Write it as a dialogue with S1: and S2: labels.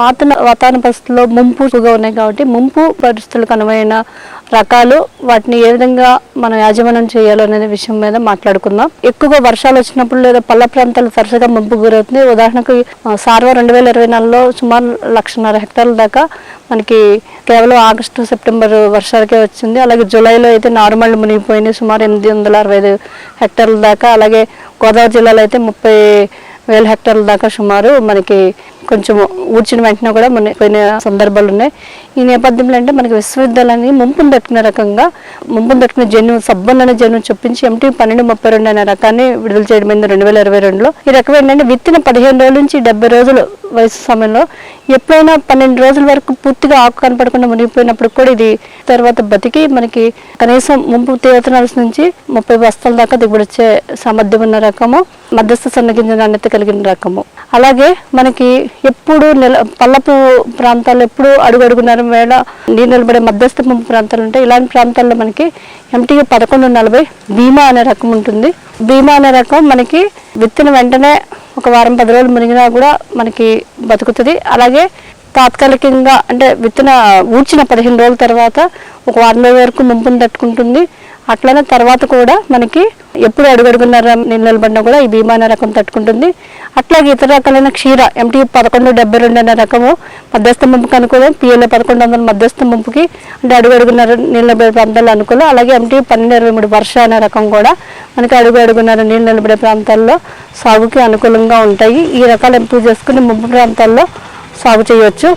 S1: మారుతున్న వాతావరణ పరిస్థితుల్లో ముంపు ఎక్కువగా ఉన్నాయి కాబట్టి ముంపు పరిస్థితులకు అనువైన రకాలు వాటిని ఏ విధంగా మనం యాజమాన్యం చేయాలో అనే విషయం మీద మాట్లాడుకుందాం. ఎక్కువగా వర్షాలు వచ్చినప్పుడు లేదా పల్ల ప్రాంతాలు తరచుగా ముంపు గురవుతుంది. ఉదాహరణకు సార్వ రెండు వేల ఇరవై నాలుగులో సుమారు లక్షన్నర హెక్టార్ల దాకా మనకి కేవలం ఆగస్టు సెప్టెంబర్ వర్షాలకే వచ్చింది. అలాగే జూలైలో అయితే నార్మల్ మునిగిపోయింది. సుమారు ఎనిమిది వందల అరవై ఐదు హెక్టార్ల దాకా. అలాగే గోదావరి జిల్లాలో అయితే ముప్పై వేల హెక్టార్ల దాకా సుమారు మనకి కొంచెం ఊడ్చిన వెంటనే కూడా మునిగిపోయిన సందర్భాలు ఉన్నాయి. ఈ నేపథ్యంలో అంటే మనకి విశ్వవిద్యాలయాన్ని ముంపును తట్టుకునే రకంగా ముంపును తట్టుకునే జన్యు సబ్బన్ అనే జన్యు చొప్పించి ఎంటీ పన్నెండు ముప్పై రెండు అనే రకాన్ని విడుదల చేయడం అయింది రెండు వేల ఇరవై రెండులో. ఈ రకం ఏంటంటే విత్తిన పదిహేను రోజుల నుంచి డెబ్బై రోజులు వయసు సమయంలో. ఎప్పుడైనా పన్నెండు రోజుల వరకు పూర్తిగా ఆకు కనపడకుండా మునిగిపోయినప్పుడు కూడా ఇది తర్వాత బతికి మనకి కనీసం ముంపు తీవ్రతనాల్సి నుంచి ముప్పై బస్తాల దాకా దిగుబడి వచ్చే సామర్థ్యం ఉన్న రకము. మధ్యస్థ సన్నగింజ నాణ్యత కలిగిన రకము. అలాగే మనకి ఎప్పుడు నెల పల్లపు ప్రాంతాల్లో ఎప్పుడు అడుగడుగున్నర వేళ నీరు నిలబడే మధ్యస్థ ప్రాంతాలు ఉంటాయి. ఇలాంటి ప్రాంతాల్లో మనకి ఎంటీగా పదకొండు నలభై భీమా అనే రకం ఉంటుంది. భీమా అనే రకం మనకి విత్తిన వెంటనే ఒక వారం పది రోజులు మునిగినా కూడా మనకి బతుకుతుంది. అలాగే తాత్కాలికంగా అంటే విత్తన ఊడ్చిన పదిహేను రోజుల తర్వాత ఒక వారం రోజుల వరకు ముంపును తట్టుకుంటుంది. అట్లనే తర్వాత కూడా మనకి ఎప్పుడు అడుగడుగున్నర నీళ్ళు నిలబడినా కూడా ఈ భీమా అనే రకం తట్టుకుంటుంది. అట్లాగే ఇతర రకాలైన క్షీర ఎంటీ పదకొండు డెబ్బై రెండు అనే రకము మధ్యస్థ ముంపుకి అనుకూలం పిఎల్ఏ పదకొండు వందల మధ్యస్థ ముంపుకి అంటే అడుగడుగున్నర నీళ్ళ నిలబడే ప్రాంతాల్లో అనుకూలం. అలాగే ఎంటీ పన్నెండు ఇరవై మూడు వర్ష అనే రకం కూడా మనకి అడుగు అడుగున్నర నీళ్ళు నిలబడే ప్రాంతాల్లో సాగుకి అనుకూలంగా ఉంటాయి. ఈ రకాలు ఎంపిక చేసుకుని ముంపు ప్రాంతాల్లో సాగు చేయవచ్చు